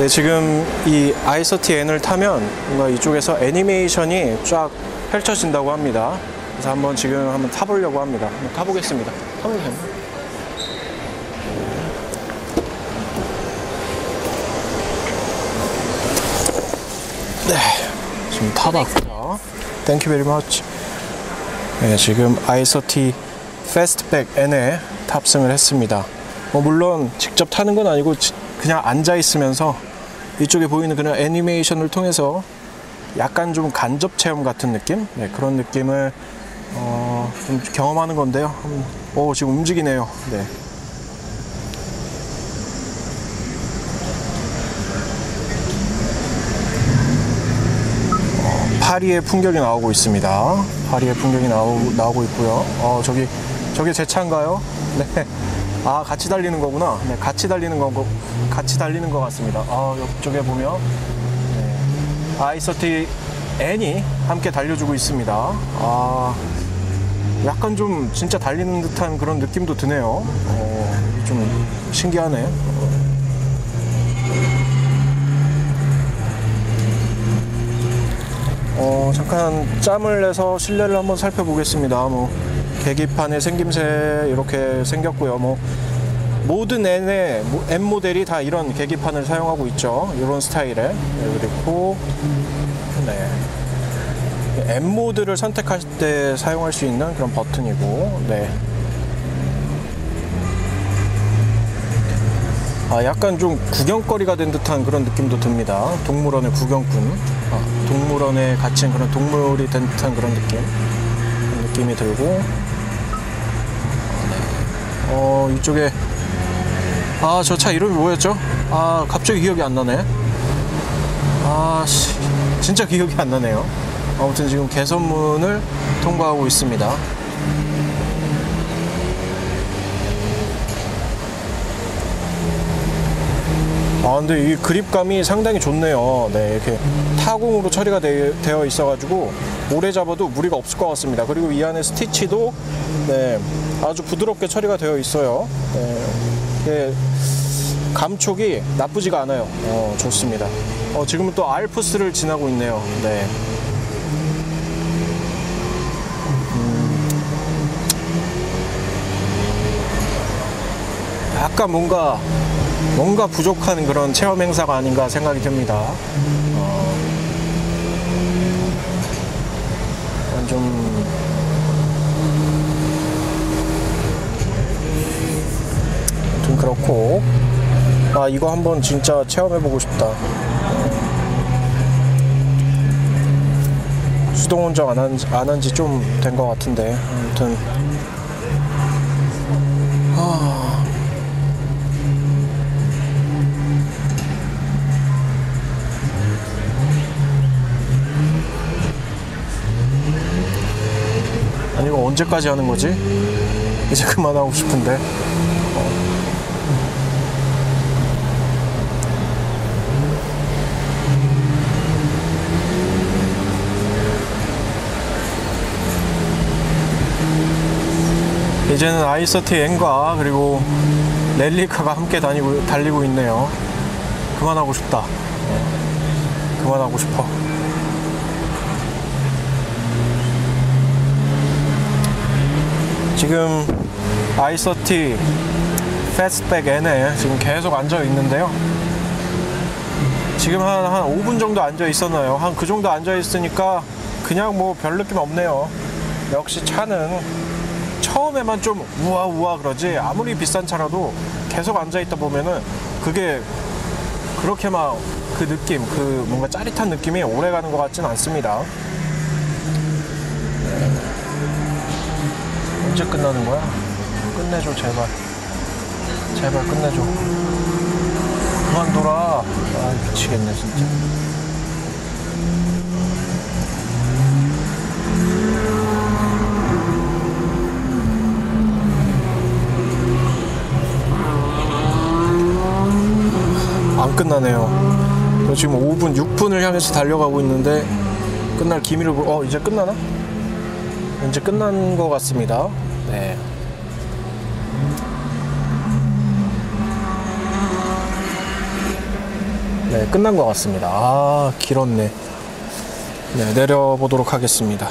네, 지금 이 아이서티 N을 타면 뭔가 이쪽에서 애니메이션이 쫙 펼쳐진다고 합니다. 그래서 한번 지금 한번 타보려고 합니다. 한번 타보겠습니다. 타보세요. 네, 지금 타봤고요. Thank you very much. 네, 지금 아이서티 패스트백 N에 탑승을 했습니다. 뭐 물론 직접 타는 건 아니고 지- 그냥 앉아 있으면서 이쪽에 보이는 그런 애니메이션을 통해서 약간 좀 간접 체험 같은 느낌? 네, 그런 느낌을 어, 좀 경험하는 건데요. 음, 오, 지금 움직이네요. 네. 어, 파리의 풍경이 나오고 있습니다. 파리의 풍경이 나오, 나오고 있고요. 어, 저기, 저게 제 차인가요? 네. 아, 같이 달리는 거구나. 네, 같이 달리는 거, 같이 달리는 것 같습니다. 아, 이쪽에 보면 네. 아이서티 N이 함께 달려주고 있습니다. 아, 약간 좀 진짜 달리는 듯한 그런 느낌도 드네요. 어, 좀 신기하네. 어, 잠깐 짬을 내서 실내를 한번 살펴보겠습니다. 뭐 계기판의 생김새 이렇게 생겼고요. 뭐 모든 N의 모- N 모델이 다 이런 계기판을 사용하고 있죠. 이런 스타일의 네, 그리고 네. M 모드를 선택할 때 사용할 수 있는 그런 버튼이고, 네. 아, 약간 좀 구경거리가 된 듯한 그런 느낌도 듭니다. 동물원의 구경꾼. 아, 동물원에 갇힌 그런 동물이 된 듯한 그런 느낌. 그런 느낌이 들고. 어, 이쪽에. 아, 저 차 이름이 뭐였죠? 아, 갑자기 기억이 안 나네. 아, 씨. 진짜 기억이 안 나네요. 아무튼 지금 개선문을 통과하고 있습니다. 근데 이 그립감이 상당히 좋네요. 네 이렇게 타공으로 처리가 되, 어 있어가지고 오래 잡아도 무리가 없을 것 같습니다. 그리고 이 안에 스티치도 네 아주 부드럽게 처리가 되어 있어요. 네, 이게 감촉이 나쁘지가 않아요. 어, 좋습니다. 어, 지금은 또 알프스를 지나고 있네요. 네. 음. 약간 뭔가 뭔가 부족한 그런 체험 행사가 아닌가 생각이 듭니다. 어, 좀 아무튼 그렇고 아 이거 한번 진짜 체험해보고 싶다. 수동 운전 안한지좀 된 것 같은데 아무튼 언제까지 하는 거지? 이제 그만하고 싶은데. 이제는 아이서티 N과 그리고 랠리카가 함께 다니고 달리고 있네요. 그만하고 싶다. 그만하고 싶어. 지금 아이서티 패스트백 N에 지금 계속 앉아 있는데요. 지금 한, 한 5분 정도 앉아 있었나요? 한 그 정도 앉아 있으니까 그냥 뭐 별 느낌 없네요. 역시 차는 처음에만 좀 우와 우와 그러지 아무리 비싼 차라도 계속 앉아 있다 보면은 그게 그렇게 막 그 느낌 그 뭔가 짜릿한 느낌이 오래 가는 것 같진 않습니다. 언제 끝나는 거야? 끝내줘 제발. 제발 끝내줘. 그만둬라 아 미치겠네 진짜. 안 끝나네요. 저 지금 5분 6분을 향해서 달려가고 있는데 끝날 기미를 보... 어 이제 끝나나? 이제 끝난 것 같습니다. 네. 네, 끝난 것 같습니다. 아, 길었네. 네, 내려보도록 하겠습니다.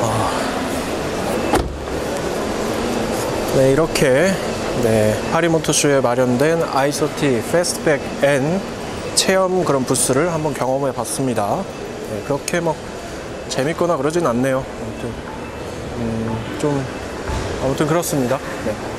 아. 네, 이렇게 네, 파리모터쇼에 마련된 아이소티 페스트백 N 체험 그런 부스를 한번 경험해 봤습니다. 네, 그렇게 뭐 재밌거나 그러진 않네요. 아무튼 음, 좀 아무튼 그렇습니다. 네.